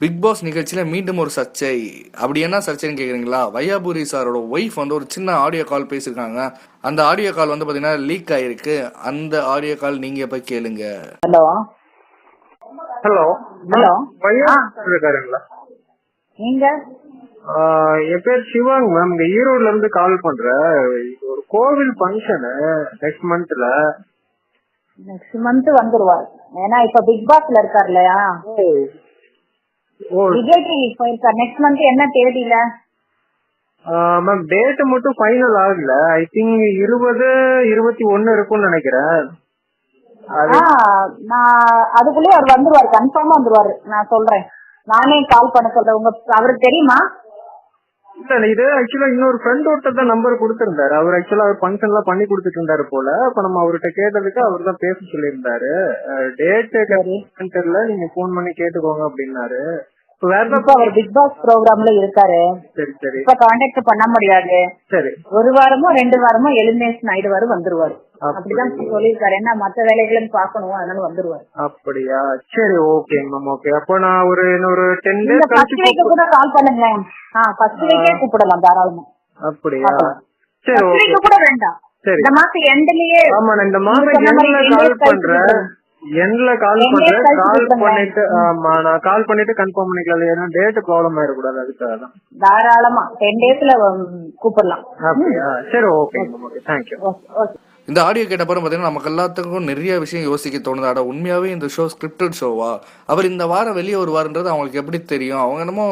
Big pass நிகழ்ச்சியில மீண்டும் ஒரு சர்ச்சை. அப்படி என்ன சர்ச்சைன்னு கேக்குறீங்களா? வையாபுரி சாரோட ஒய்ஃப் வந்து ஒரு சின்ன ஆடியோ கால் பேசியிருக்காங்க. அந்த ஆடியோ கால் வந்து பாத்தீங்கன்னா லீக் ஆயிருக்கு. அந்த ஆடியோ கால் நீங்க போய் கேளுங்க. Hello hello hello. இருக்காருங்களா நீங்க? என் பேர் சிவாங் மேம் இங்க ஈரோட்ல இருந்து கால் பண்றேன். இது ஒரு கோவில் ஃபங்க்ஷனு நெக்ஸ்ட் மந்த்ல நெக்ஸ்ட் மந்த் வந்துருவார். ஏன்னா இப்ப பிக் பாஸ்ல இருக்கார் இல்லையா? விஜய் டிவி போயிருக்கார் நெக்ஸ்ட் மந்த் என்ன தேதியில? மேம் டேட் மட்டும் ஃபைனல் ஆகல. ஐ திங்க் இருபது இருபத்தி ஒன்னு இருக்கும்னு நினைக்கிறேன். நான் அதுக்குள்ளே அவர் வந்துருவாரு கன்ஃபார்மா வந்துருவாரு. நான் சொல்றேன். நானே கால் பண்ண சொல்றேன். உங்க அவருக்கு தெரியுமா? இல்ல இது ஆக்சுவலா இன்னொரு ஃப்ரெண்ட் ஒருத்தர் தான் நம்பர் கொடுத்திருந்தாரு. அவர் ஆக்சுவலா அவர் ஃபங்க்ஷன் எல்லாம் பண்ணி கொடுத்துட்டு இருந்தாரு போல. அப்ப நம்ம அவர்கிட்ட கேட்டதுக்கு அவர் தான் பேச சொல்லியிருந்தாரு. டேட் தெரியல. நீங்க ஃபோன் பண்ணி கேட்டுக்கோங்க அப்படின்னாரு. அவர் பிக் பாஸ் ப்ரோக்ராம்ல இருக்காரு. சரி சரி. இப்ப கான்டாக்ட் பண்ண முடியாது. சரி. ஒரு வாரமோ ரெண்டு வாரமோ எலிமினேஷன் ஆயிடுவாரு வந்துருவாரு. அப்படி. அப்படிதான் சொல்லியிருக்காரு. ஏன்னா மத்த வேலைகளும் பார்க்கணும் அதனால வந்துருவாரு. அப்படியா? சரி ஓகே மேம் ஓகே அப்போ நான் ஒரு இன்னொரு டென் டேஸ் கூட கால் பண்ணுங்களேன். ஆ ஃபர்ஸ்ட் வீக்கே கூப்பிடலாம் தாராளமா. அப்படியா? சரி ஃபர்ஸ்ட் ஓகே வீக் கூட வேண்டாம். சரி. இந்த மாசம் எண்ட்லயே ஆமா நான் இந்த நீங்க மாசம் சொன்ன மாதிரி எண்ட்ல ten days கால் கழிச்சு பண்றேன். எண்ட்ல கால் பண்றேன். கால். பண்ணிட்டு ஆமா நான் கால் பண்ணிட்டு கன்ஃபார்ம் பண்ணிக்கலாம். ஏன்னா டேட் ப்ராப்ளம் ஆயிடக்கூடாது அதுக்காக தான். தாராளமா. டென் டேஸ்ல கூப்பிடலாம். அப்படியா? சரி ஓகே. Okay okay. இந்த ஆடியோ கேட்டப்பறம் பார்த்தீங்கன்னா நமக்கு எல்லாத்துக்கும் நிறைய விஷயம் யோசிக்க தோணுது. அட உண்மையாவே இந்த ஷோ ஸ்கிரிப்டட் ஷோவா அவர் இந்த வாரம் வெளியே வருவாருன்றது அவங்களுக்கு எப்படி தெரியும்? அவங்க என்னமோ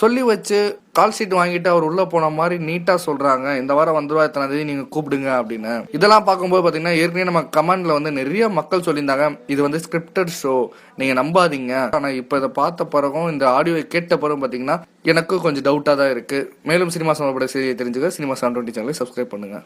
சொல்லி வச்சு கால் ஷீட் வாங்கிட்டு அவர் உள்ள போன மாதிரி நீட்டா சொல்றாங்க. இந்த வாரம் வந்துருவா இத்தனை தேதி நீங்க கூப்பிடுங்க அப்படின்னு. இதெல்லாம் பார்க்கும்போது பாத்தீங்கன்னா ஏற்கனவே நம்ம கமெண்ட்ல வந்து நிறைய மக்கள் சொல்லியிருந்தாங்க. இது வந்து ஸ்கிரிப்டட் ஷோ நீங்க நம்பாதீங்க. ஆனா இப்ப இதை பார்த்த பிறகும் இந்த ஆடியோ கேட்ட பிறகும் பாத்தீங்கன்னா எனக்கும் கொஞ்சம் டவுட்டா தான் இருக்கு. மேலும் சினிமா சம்பந்தப்பட்ட செய்தியை தெரிஞ்சுக்க சினிமா செவன் டுவெண்ட்டி சேனலை சப்ஸ்கிரைப் பண்ணுங்க.